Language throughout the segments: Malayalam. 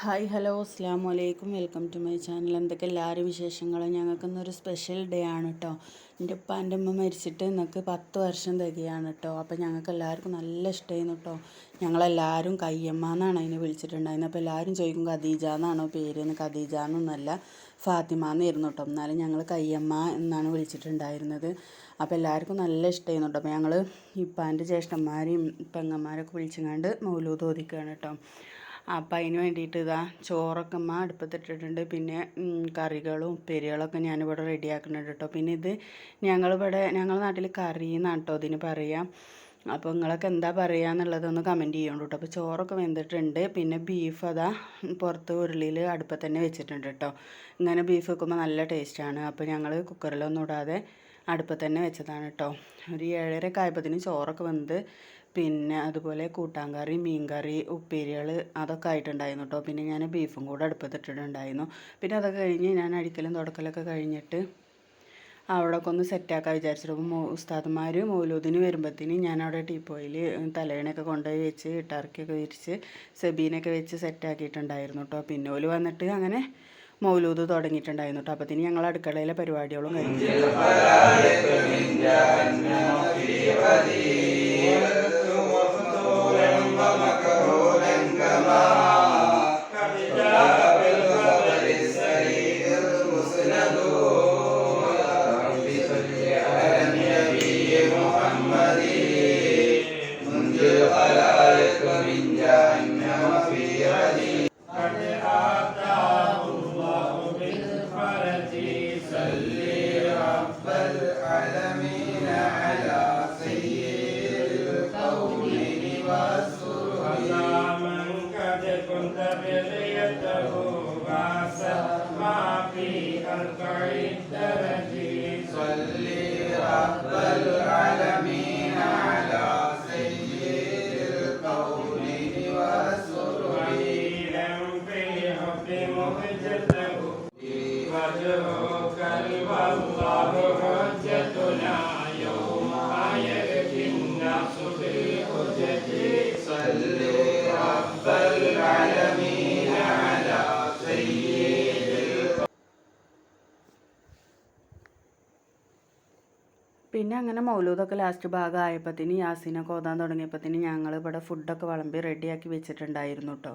ഹായ് ഹലോ അസ്സാം വലൈക്കും വെൽക്കം ടു മൈ ചാനൽ. എന്തൊക്കെ എല്ലാവരും വിശേഷങ്ങളും? ഞങ്ങൾക്ക് ഇന്നൊരു സ്പെഷ്യൽ ഡേ ആണ് കേട്ടോ എന്റെ ഉപ്പ എന്റെ ഉമ്മ മരിച്ചിട്ട് ഇന്നൊക്കെ പത്ത് വർഷം തികയാണ് കേട്ടോ അപ്പോൾ ഞങ്ങൾക്ക് എല്ലാവർക്കും നല്ല ഇഷ്ടമായിരുന്നു കേട്ടോ ഞങ്ങളെല്ലാവരും കയ്യമ്മ എന്നാണ് അതിനെ വിളിച്ചിട്ടുണ്ടായിരുന്നത്. അപ്പോൾ എല്ലാവരും ചോദിക്കും ഖദീജ എന്നാണോ പേര്? എന്ന് ഖദീജ എന്നൊന്നല്ല ഫാത്തിമ എന്നായിരുന്നു കേട്ടോ എന്നാലും ഞങ്ങൾ കയ്യമ്മ എന്നാണ് വിളിച്ചിട്ടുണ്ടായിരുന്നത്. അപ്പോൾ എല്ലാവർക്കും നല്ല ഇഷ്ടമായിരുന്നു കേട്ടോ അപ്പോൾ ഞങ്ങൾ ഇപ്പാന്റെ ജ്യേഷ്ഠന്മാരെയും പെങ്ങന്മാരൊക്കെ വിളിച്ചങ്ങാണ്ട് മൗലൂദ് തോതിക്കുകയാണ് കേട്ടോ അപ്പം അതിന് വേണ്ടിയിട്ട് ഇതാ ചോറൊക്കെ അമ്മ അടുപ്പത്തിട്ടിട്ടുണ്ട്. പിന്നെ കറികളും ഉപ്പേരികളൊക്കെ ഞാനിവിടെ റെഡിയാക്കുന്നുണ്ട് കേട്ടോ പിന്നെ ഇത് ഞങ്ങളിവിടെ ഞങ്ങളുടെ നാട്ടിൽ കറി എന്നാണ് കേട്ടോ ഇതിന് പറയാം. അപ്പോൾ നിങ്ങളൊക്കെ എന്താ പറയുക എന്നുള്ളതൊന്ന് കമന്റ് ചെയ്യണം കേട്ടോ അപ്പോൾ ചോറൊക്കെ വെന്തിട്ടുണ്ട്. പിന്നെ ബീഫ് അതാ പുറത്ത് ഉരുളിയിൽ അടുപ്പത്തന്നെ വെച്ചിട്ടുണ്ട് കേട്ടോ ഇങ്ങനെ ബീഫ് വെക്കുമ്പോൾ നല്ല ടേസ്റ്റാണ് അപ്പോൾ ഞങ്ങൾ കുക്കറിലൊന്നും ഇടാതെ അടുപ്പത്ത് തന്നെ വെച്ചതാണ് കേട്ടോ. ഒരു ഏഴര കായപ്പത്തിന് ചോറൊക്കെ വെന്ത് പിന്നെ അതുപോലെ കൂട്ടാങ്കറി മീൻകറി മീൻ കറി ഉപ്പേരികൾ അതൊക്കെ ആയിട്ടുണ്ടായിരുന്നു കേട്ടോ. പിന്നെ ഞാൻ ബീഫും കൂടെ അടുപ്പത്തിട്ടിട്ടുണ്ടായിരുന്നു. പിന്നെ അതൊക്കെ കഴിഞ്ഞ് ഞാൻ അടിക്കലും തുടക്കലൊക്കെ കഴിഞ്ഞിട്ട് അവിടെയൊക്കെ ഒന്ന് സെറ്റാക്കാൻ വിചാരിച്ചിട്ട് മോ ഉസ്താദ്മാർ മൗലൂദിന് വരുമ്പോഴത്തേന് ഞാൻ അവിടെ ടീപ്പോയിൽ തലേണയൊക്കെ കൊണ്ടുപോയി വെച്ച് ഇട്ടറക്കിയൊക്കെ വിരിച്ച് സെബീനൊക്കെ വെച്ച് സെറ്റാക്കിയിട്ടുണ്ടായിരുന്നു കേട്ടോ. പിന്നെ ഓൽ വന്നിട്ട് അങ്ങനെ മൗലൂദ് തുടങ്ങിയിട്ടുണ്ടായിരുന്നു കേട്ടോ. അപ്പത്തിന് ഞങ്ങൾ അടുക്കളയിലെ പരിപാടികളും കഴിഞ്ഞു. صلي رب العالمين على سيد الكون والسرور على من قد كنت بريته باسا ما في أربع درجي صلي رب العالمين على سيد الكون والسرور في حب مهجته പിന്നെ അങ്ങനെ മൗലൂദൊക്കെ ലാസ്റ്റ് ഭാഗം ആയപ്പോഴത്തേന് യാസീനൊക്കെ ഓതാൻ തുടങ്ങിയപ്പോഴത്തേന് ഞങ്ങൾ ഇവിടെ ഫുഡൊക്കെ വിളമ്പി റെഡിയാക്കി വെച്ചിട്ടുണ്ടായിരുന്നു കേട്ടോ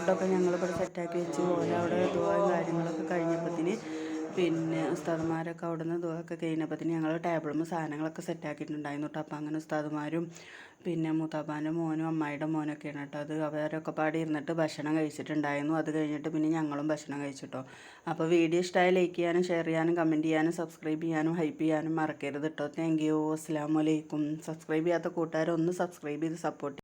ഫുഡൊക്കെ ഞങ്ങളിവിടെ സെറ്റാക്കി വെച്ച് പോലെ അവിടെ ദുബായും കാര്യങ്ങളൊക്കെ കഴിഞ്ഞപ്പോഴത്തേന് പിന്നെ ഉസ്താദന്മാരൊക്കെ അവിടെ നിന്ന് ഇതൊക്കെ കഴിഞ്ഞപ്പോഴത്തേന് ഞങ്ങൾ ടേബിളും സാധനങ്ങളൊക്കെ സെറ്റാക്കിയിട്ടുണ്ടായിരുന്നു കേട്ടോ. അപ്പം അങ്ങനെ ഉസ്താദന്മാരും പിന്നെ മൂത്താപ്പാന്റെ മോനും അമ്മായിയുടെ മോനൊക്കെയാണ് കേട്ടോ. അത് അവരൊക്കെ പാടി ഇരുന്നിട്ട് ഭക്ഷണം കഴിച്ചിട്ടുണ്ടായിരുന്നു. അത് കഴിഞ്ഞിട്ട് പിന്നെ ഞങ്ങളും ഭക്ഷണം കഴിച്ചിട്ടോ അപ്പോൾ വീഡിയോ ഇഷ്ടമായി ലൈക്ക് ചെയ്യാനും ഷെയർ ചെയ്യാനും കമന്റ് ചെയ്യാനും സബ്സ്ക്രൈബ് ചെയ്യാനും ഹൈപ്പ് ചെയ്യാനും മറക്കരുത് കേട്ടോ. Thank you. അസ്സാം വലൈക്കും സബ്സ്ക്രൈബ് ചെയ്യാത്ത കൂട്ടുകാരൊന്ന് സബ്സ്ക്രൈബ് ചെയ്ത് സപ്പോർട്ട്